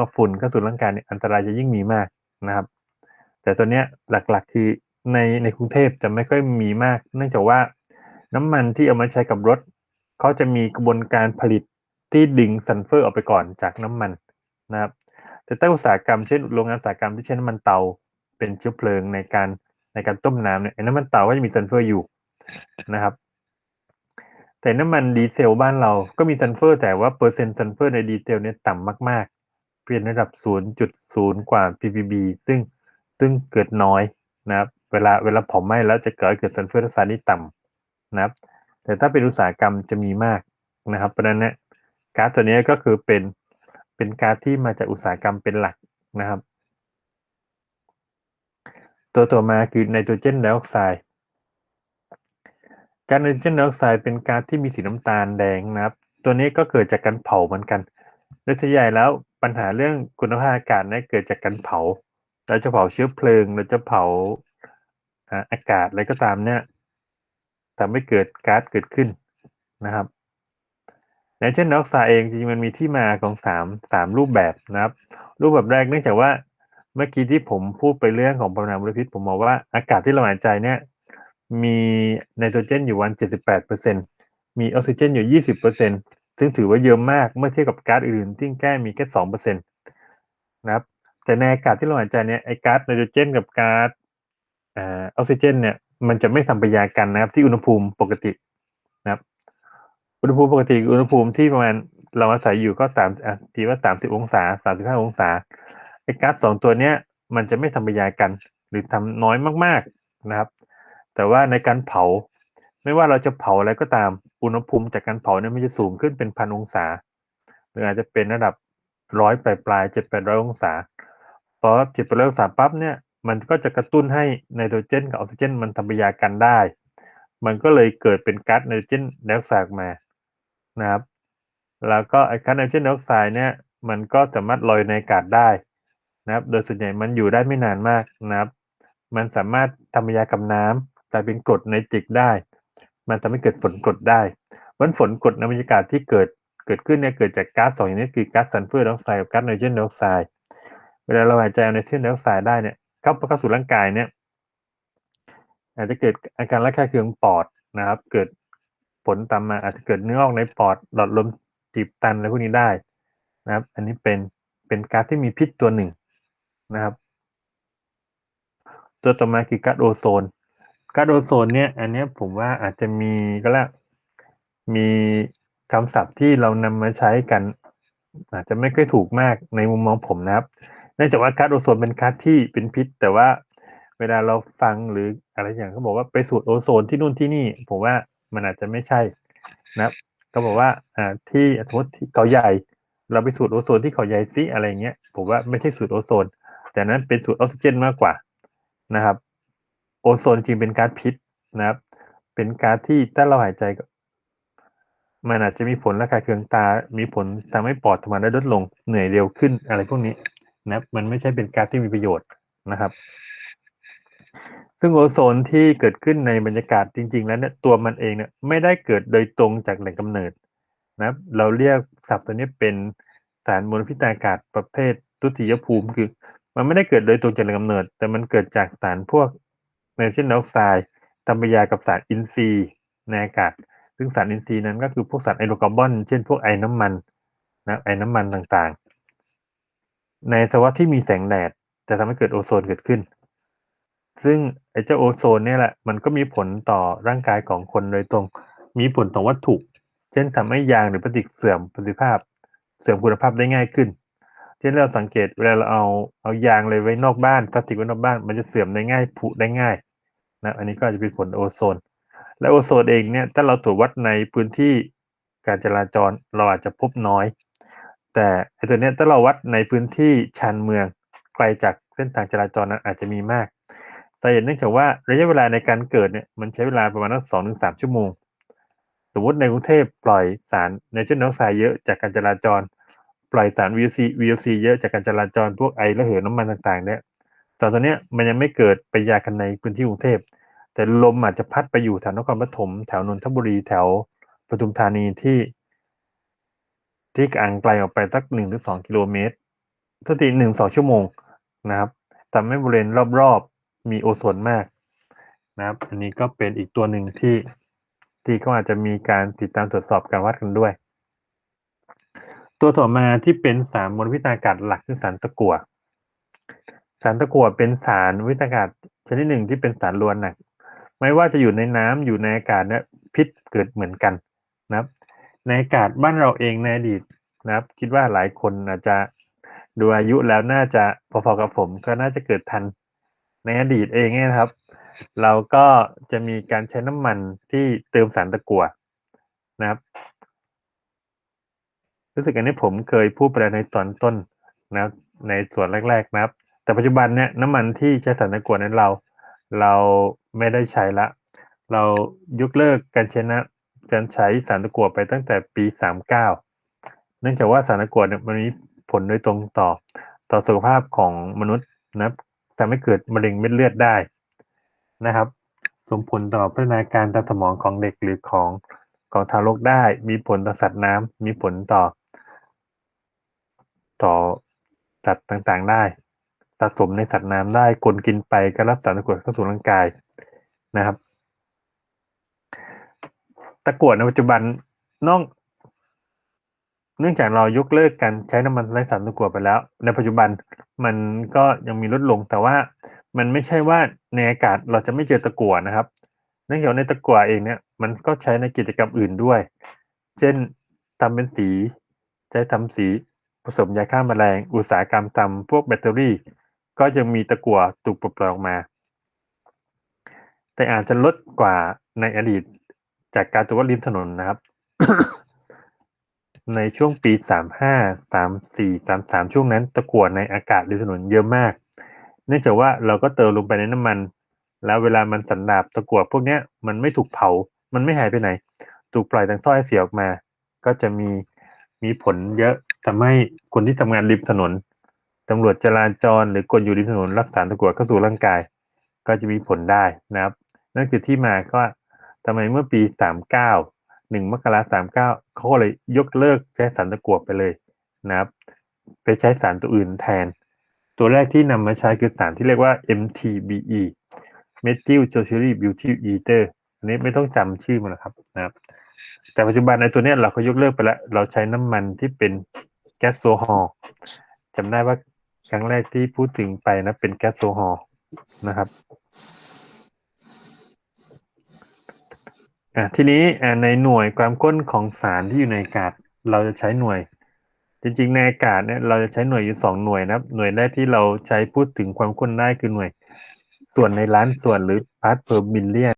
กับฝุ่นเข้าสู่ร่างกายเนี่ยอันตรายจะยิ่งมีมากนะครับ แต่ตัวเนี้ยหลักๆคือในในกรุงเทพจะไม่ค่อยมีมาก เนื่องจากว่าน้ำมันที่เอามาใช้กับรถเขาจะมีกระบวนการผลิตที่ดึงซัลเฟอร์ออกไปก่อนจากน้ำมันนะครับ แต่ถ้าอุตสาหกรรมเช่นโรงงานอุตสาหกรรมที่ใช้น้ำมันเตาเป็นเชื้อเพลิงในการในการต้มน้ำเนี่ยน้ำมันเตาก็จะมีซัลเฟอร์อยู่นะครับ แต่น้ำมันดีเซลบ้านเราก็มีซัลเฟอร์ แต่ว่าเปอร์เซ็นต์ซัลเฟอร์ในดีเซลเนี่ยต่ำมาก ๆเพียงระดับ 0.0 กว่า ppb ซึ่งซึ่งเกิดน้อยนะครับ เวลาเวลาเผาไหม้แล้วจะเกิดเกิดซัลเฟอร์ไดออกไซด์ที่ต่ำนะครับ แต่ถ้าเป็นอุตสาหกรรมจะมีมากนะครับ เพราะฉะนั้นเนี่ยก๊าซตัวนี้ก็คือเป็นเป็นก๊าซที่มาจากอุตสาหกรรมเป็นหลักนะครับ ตัวต่อมาคือไนโตรเจนไดออกไซด์กาซไนโตรเจนไดออกไซด์เป็นก๊าซที่มีสีน้ำตาลแดงนะครับ ตัวนี้ก็เกิดจากการเผาเหมือนกันโดยส่วนใหญ่แล้ว ปัญหาเรื่องคุณภาพอากาศเนี่ยเกิดจากการเผา เราจะเผาเชื้อเพลิง เราจะเผาอากาศอะไรก็ตามเนี่ยทำให้เกิดก๊าซเกิดขึ้นนะครับไนโตรเจนออกไซด์เองจริงมันมีที่มาของสามสามรูปแบบนะครับ รูปแบบแรกเนื่องจากว่าเมื่อกี้ที่ผมพูดไปเรื่องของปริมาณมลพิษ ผมบอกว่าอากาศที่เราหายใจเนี่ยมีไนโตรเจนอยู่วัน 78%มีออกซิเจนอยู่ 20% ซึ่งถือว่าเยอะมากเมื่อเทียบกับก๊าซอื่นที่แค่มีแค่2%นต์นะครับแต่ในอากาศที่เราหายใจเนี่ยไอ้ก๊าซไนโตรเจนกับก๊าซออกซิเจนเนี่ยมันจะไม่ทำปฏิกิริยากันนะครับ ที่อุณหภูมิปกตินะครับ อุณหภูมิปกติอุณหภูมิที่ประมาณเราอาศัยอยู่ก็สามทีว่า30องศา35องศาไอ้ก๊าซสองตัวเนี้ยมันจะไม่ทำปฏิกิริยากัน หรือทำน้อยมาก ๆนะครับ แต่ว่าในการเผา ไม่ว่าเราจะเผาอะไรก็ตาม อุณหภูมิจากการเผาเนี่ยมันจะสูงขึ้นเป็นพันองศา หรืออาจจะเป็นระดับร้อยปลายปลายเจ็ดแปดร้อยองศาพอเจ็ดแปดร้อยองศาปั๊บเนี่ยมันก็จะกระตุ้นให้ไนโตรเจนกับออกซิเจน มันทำปฏิกิริยากันได้ มันก็เลยเกิดเป็นก๊าซไนโตรเจนไดออกไซด์มานะครับ แล้วก็ไอ้ก๊าซไนโตรเจนไดออกไซด์เนี่ยมันก็สามารถลอยในอากาศได้นะครับ โดยส่วนใหญ่มันอยู่ได้ไม่นานมากนะครับ มันสามารถทำปฏิกิริยากับน้ำกลายเป็นกรดไนตริกได้ มันทำให้เกิดฝนกรดได้วันฝนกรดในบรรยากาศที่เกิดเกิดขึ้นเนี่ยเกิดจากก๊าซสองอย่างนี้คือก๊าซซัลเฟอร์ไดออกไซด์กับก๊าซไนโตรเจนไดออกไซด์เวลาเราหายใจไนโตรเจนไดออกไซด์ได้เนี่ยเข้าเข้าสู่ร่างกายเนี่ยอาจจะเกิดอาการระคายเคืองปอดนะครับ เกิดผลตามมาอาจจะเกิดเนื้อออกในปอดหลอดลมตีบตันอะไรพวกนี้ได้นะครับ อันนี้เป็นเป็นก๊าซที่มีพิษตัวหนึ่งนะครับ ตัวต่อมาคือก๊าซโอโซน กาโอโซนเนี่ย อันนี้ผมว่าอาจจะมีก็แล้วมีคำศัพท์ที่เรานำมาใช้กัน อาจจะไม่ค่อยถูกมากในมุมมองผมนะครับเนื่องจากว่าก๊าซโอโซนเป็นก๊าซที่เป็นพิษ แต่ว่าเวลาเราฟังหรืออะไรอย่างเขาบอกว่าไปสูดโอโซนที่นู่นที่นี่ ผมว่ามันอาจจะไม่ใช่นะครับเขาบอกว่าอ่าที่สมมติที่เขาใหญ่ เราไปสูดโอโซนที่เขาใหญ่ซิอะไรเงี้ยผมว่าไม่ใช่สูดโอโซน แต่นั้นเป็นสูดออกซิเจนมากกว่านะครับ โอโซนจริงเป็นก๊าซพิษนะครับ เป็นก๊าซที่ถ้าเราหายใจมันอาจจะมีผลระคายเคืองตา มีผลทำให้ปอดทำงานได้ลดลง เหนื่อยเร็วขึ้นอะไรพวกนี้นะมันไม่ใช่เป็นก๊าซที่มีประโยชน์นะครับ ซึ่งโอโซนที่เกิดขึ้นในบรรยากาศจริง ๆ แล้วเนี่ยตัวมันเองเนี่ยไม่ได้เกิดโดยตรงจากแหล่งกำเนิดนะครับเราเรียกศัพท์ตัวนี้เป็นสารมลพิษทางอากาศประเภททุติยภูมิคือ มันไม่ได้เกิดโดยตรงจากแหล่งกำเนิด แต่มันเกิดจากสารพวก ไนโตรเจนไดออกไซด์ทำปฏิกิริยากับสารอินทรีย์ในอากาศ ซึ่งสารอินทรีย์นั้นก็คือพวกสารไอโดรคาร์บอน เช่นพวกไอน้ำมันนะไอน้ำมันต่างๆ ในสภาวะที่มีแสงแดดจะทำให้เกิดโอโซนเกิดขึ้น ซึ่งไอเจ้าโอโซนเนี่ยแหละมันก็มีผลต่อร่างกายของคนโดยตรง มีผลต่อวัตถุ เช่นทำให้ยางหรือพลาสติกเสื่อมประสิทธิภาพ เสื่อมคุณภาพได้ง่ายขึ้น ช่นเราสังเกตเวลาเราเอาเอายางเลยไว้นอกบ้านพลาสติกไว้นอกบ้าน มันจะเสื่อมได้ง่ายผุได้ง่ายนะอันนี้ก็จะเป็นผลโอโซน และโอโซนเองเนี่ยถ้าเราตรวจวัดในพื้นที่การจราจรเราอาจจะพบน้อย แต่ไอตัวเนี้ยถ้าเราวัดในพื้นที่ชานเมืองไกลจากเส้นทางจราจรนั้นอาจจะมีมากสาเหตุเนื่องจากว่าระยะเวลาในการเกิดเนี่ยมันใช้เวลาประมาณสองถึงสามชั่วโมง สมมติในกรุงเทพปล่อยสารไนโตรเจนไดออกไซด์เยอะจากการจราจร ปล่อยสาร VOC VOC เยอะจากการจราจรพวกไอระเหยน้ำมันต่างๆ เนี่ยตอนตัวเนี้ยมันยังไม่เกิดไปยากันในพื้นที่กรุงเทพ แต่ลมอาจจะพัดไปอยู่แถวนครปฐมแถวนนทบุรีแถวปทุมธานีที่ ที่อ่างไกลออกไปสักหนึ่งถึงสองกิโลเมตรทุกทีหนึ่งสองชั่วโมงนะครับทำให้บริเวณรอบๆมีโอโซนมากนะครับ อันนี้ก็เป็นอีกตัวหนึ่งที่ที่ก็อาจจะมีการติดตามตรวจสอบการวัดกันด้วย ตัวต่อมาที่เป็นสารมลพิษทางอากาศหลักคือสารตะกั่วสารตะกั่วเป็นสารวิทยากาศชนิดหนึ่งที่เป็นสารลวนหนักไม่ว่าจะอยู่ในน้ำอยู่ในอากาศเนี่ยพิษเกิดเหมือนกันนะครับ ในอากาศบ้านเราเองในอดีตนะครับ คิดว่าหลายคนอาจจะดูอายุแล้วน่าจะพอๆกับผม ก็น่าจะเกิดทันในอดีตเองเนี่ยนะครับ เราก็จะมีการใช้น้ำมันที่เติมสารตะกั่วนะครับ รู้สึกอันนี้ผมเคยพูดไปแล้วในตอนต้นนะในส่วนแรก ๆนะครับ แต่ปัจจุบันเนี่ยน้ำมันที่ใช้สารตะกั่วนั้นเรา เราไม่ได้ใช้ละ เรายกเลิกการใช้นะการใช้สารตะกั่วไปตั้งแต่ปี 39 เนื่องจากว่าสารตะกั่วเนี่ยมันมีผลโดยตรงต่อ ต่อสุขภาพของมนุษย์นะทำให้เกิดมะเร็งเม็ดเลือดได้นะครับส่งผลต่อพัฒนาการทางสมองของเด็กหรือของของทารกได้ มีผลต่อสัตว์น้ำมีผลต่อ ต่อสัตว์ต่างๆได้สะสมในสัตว์น้ำได้คนกินไปก็รับสารตะกั่วเข้าสู่ร่างกายนะครับ ตะกั่วในปัจจุบันนอกเนื่องจากเรายกเลิกการใช้น้ำมันไร้สารตะกั่วไปแล้ว ในปัจจุบันมันก็ยังมีลดลงแต่ว่ามันไม่ใช่ว่าในอากาศเราจะไม่เจอตะกั่วนะครับ เนื่องจากในตะกั่วเองเนี่ยมันก็ใช้ในกิจกรรมอื่นด้วย เช่นทำเป็นสี ใช้ทำสี ผสมยาฆ่ามแมลง อุตสาหกรรมทำพวกแบตเตอรี่ ก็ยังมีตะกั่วถูกปลดปล่อยออกมา แต่อาจจะลดกว่าในอดีตจากการตรวจวัดริมถนนนะครับ ในช่วงปี 35 34 33 ช่วงนั้น ตะกั่วในอากาศริมถนนเยอะมาก เนื่องจากว่าเราก็เติมลงไปในน้ำมัน แล้วเวลามันสันดาบตะกั่วพวกนี้มันไม่ถูกเผา มันไม่หายไปไหน ถูกปล่อยทางท่อไอเสียออกมา ก็จะมี มีผลเยอะทำให้คนที่ทำงานริมถนนตำรวจจราจรหรือคนอยู่ริมถนนรับสารตะกั่วเข้าสู่ร่างกาย ก็จะมีผลได้นะครับ นั่นคือที่มาก็ทำไมเมื่อปี 39 1มกราคม39เขาก็เลยยกเลิกใช้สารตะกั่วไปเลยนะครับ ไปใช้สารตัวอื่นแทน ตัวแรกที่นำมาใช้คือสารที่เรียกว่า MTBE Methyl Tertiary Butyl Ether อันนี้ไม่ต้องจำชื่อมันหรอกครับนะครับ แต่ปัจจุบันในตัวเนี้ยเราก็ยกเลิกไปแล้ว เราใช้น้ำมันที่เป็นแก๊สโซฮอล์จำได้ว่าครั้งแรกที่พูดถึงไปนะเป็นแก๊สโซฮอล์นะครับอะทีนี้อ่าในหน่วยความข้นของสารที่อยู่ในอากาศ เราจะใช้หน่วย จริงๆ ในอากาศเนี่ยเราจะใช้หน่วยอยู่สองหน่วยนะครับ หน่วยแรกที่เราใช้พูดถึงความข้นได้คือหน่วย ส่วนในล้านส่วนหรือ part per million